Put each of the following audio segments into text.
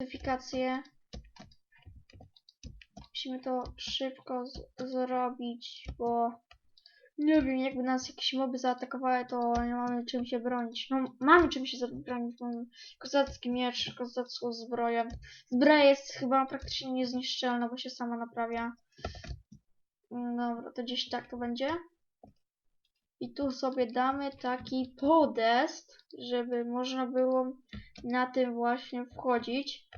modyfikacje. Musimy to szybko zrobić, bo nie wiem, jakby nas jakieś moby zaatakowały, to nie mamy czym się bronić. No, mamy czym się bronić, mamy kozacki miecz, kozacką zbroję. Zbroja jest chyba praktycznie niezniszczalna, bo się sama naprawia. Mm, Dobra, to gdzieś tak to będzie. I tu sobie damy taki podest, żeby można było na tym właśnie wchodzić.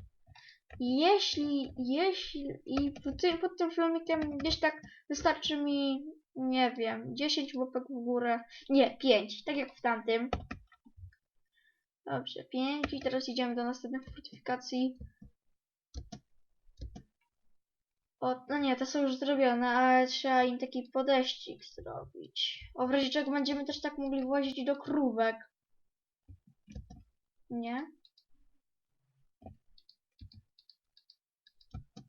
Jeśli, jeśli, i pod tym, pod tym filmikiem gdzieś tak wystarczy mi, nie wiem, 10 łapek w górę, nie, 5, tak jak w tamtym. Dobrze, 5 i teraz idziemy do następnej fortyfikacji. O, no nie, te są już zrobione, ale trzeba im taki podeścik zrobić. O, w razie czego będziemy też tak mogli włazić do krówek. Nie?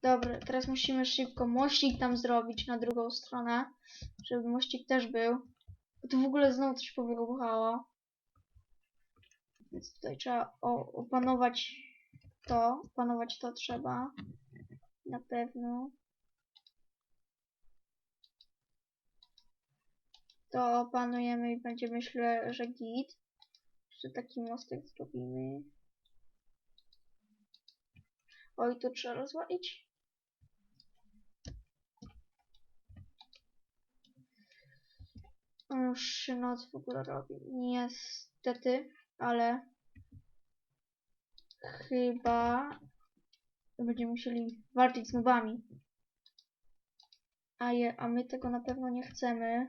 Dobra, teraz musimy szybko mościk tam zrobić na drugą stronę, żeby mościk też był. Bo tu w ogóle znowu coś powybuchało. Więc tutaj trzeba opanować to. Opanować to trzeba. Na pewno. To opanujemy i będzie myślę, że git. Jeszcze taki mostek zrobimy. Oj, tu trzeba rozwalić. Już się noc w ogóle robi. Niestety, ale chyba będziemy musieli walczyć z nubami. A, je, a my tego na pewno nie chcemy,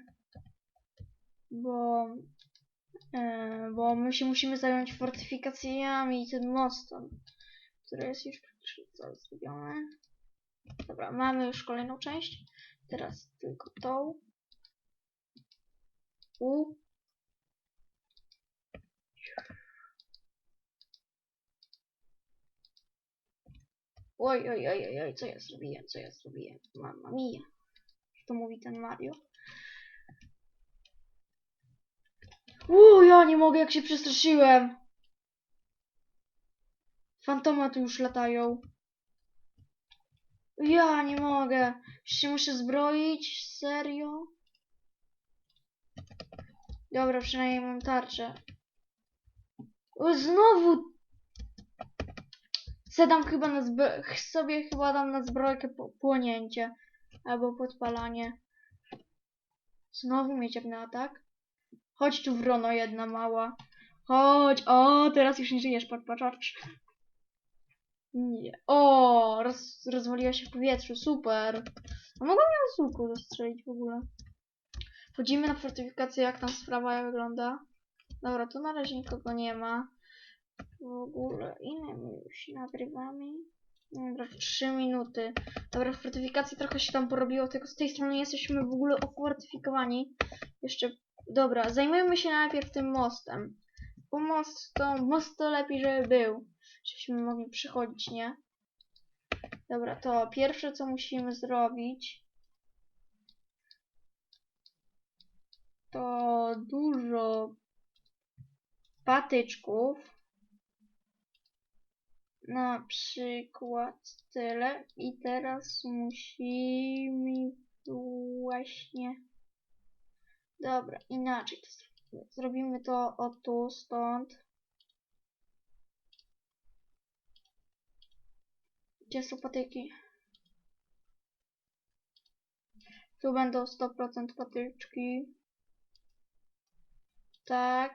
bo, e, bo my się musimy zająć fortyfikacjami i tym mostem, który jest już praktycznie zrobione. Dobra, mamy już kolejną część. Teraz tylko tą. U. Oj, oj, oj, oj, oj, co ja zrobiłem, co ja zrobiłem? Mamma mia. To mówi ten Mario. Uuu, ja nie mogę, jak się przestraszyłem. Fantomaty już latają. Ja nie mogę. Już się muszę zbroić? Serio? Dobra, przynajmniej mam tarczę. O, znowu! Sedam chyba na sobie chyba dam na zbrojkę płonięcie. Albo podpalanie. Znowu mieciebny atak. Chodź tu wrono jedna mała. Chodź. O, teraz już nie żyjesz, patrz, patrz. Nie. O, roz, rozwaliła się w powietrzu, super. A mogłam ją z łuku zastrzelić w ogóle. Wchodzimy na fortyfikację, jak tam sprawa wygląda. Dobra, tu na razie nikogo nie ma. W ogóle, ile my już nagrywamy? Dobra, 3 minuty. Dobra, w fortyfikacji trochę się tam porobiło, tylko z tej strony jesteśmy w ogóle ofortyfikowani. Jeszcze, dobra, zajmujmy się najpierw tym mostem. Bo most to, most to lepiej, żeby był. Żebyśmy mogli przychodzić, nie? Dobra, to pierwsze co musimy zrobić to dużo patyczków. Na przykład tyle. I teraz musimy właśnie. Dobra, inaczej to zrobimy. Zrobimy to o tu, stąd. Gdzie są patyki? Tu będą 100% patyczki. Tak.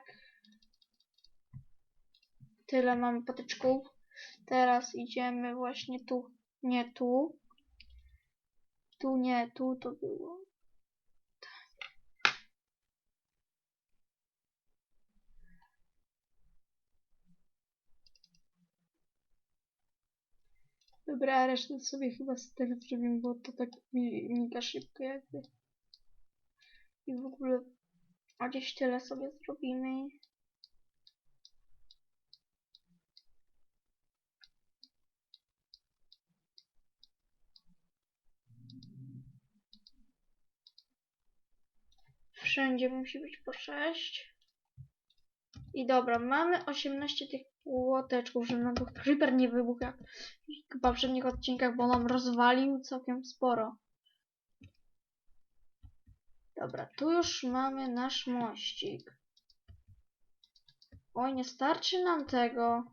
Tyle mamy patyczków. Teraz idziemy właśnie tu. Nie tu. Tu nie, tu to było. Dobra, resztę sobie chyba z tego zrobimy, bo to tak mega szybko jakby. I w ogóle a gdzieś tyle sobie zrobimy. Wszędzie musi być po sześć. I dobra, mamy 18 tych łoteczków, żeby nam creeper nie wybuchł jak w poprzednich odcinkach, bo nam rozwalił całkiem sporo. Dobra, tu już mamy nasz mościk. Oj, nie starczy nam tego.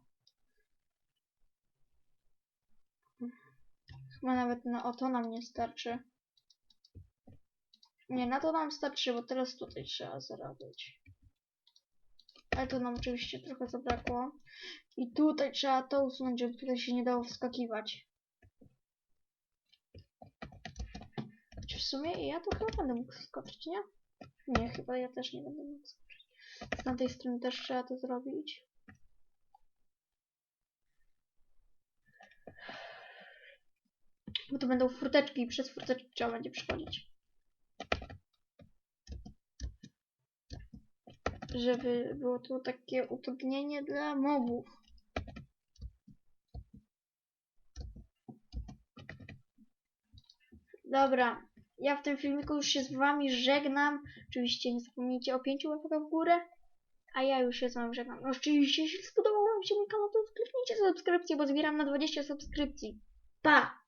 Chyba nawet na o to nam nie starczy. Nie, na to nam starczy, bo teraz tutaj trzeba zrobić. Ale to nam oczywiście trochę zabrakło. I tutaj trzeba to usunąć, żeby tutaj się nie dało wskakiwać. Czy w sumie ja to chyba będę mógł skoczyć, nie? Nie, chyba ja też nie będę mógł skoczyć. Na tej stronie też trzeba to zrobić. Bo to będą furteczki i przez furteczki trzeba będzie przechodzić. Żeby było tu takie utrudnienie dla mobów. Dobra, ja w tym filmiku już się z wami żegnam. Oczywiście nie zapomnijcie o pięciu łapkach w górę. A ja już się z wami żegnam. Oczywiście, jeśli spodobał wam się mój kanał, to kliknijcie subskrypcję, bo zbieram na 20 subskrypcji. Pa!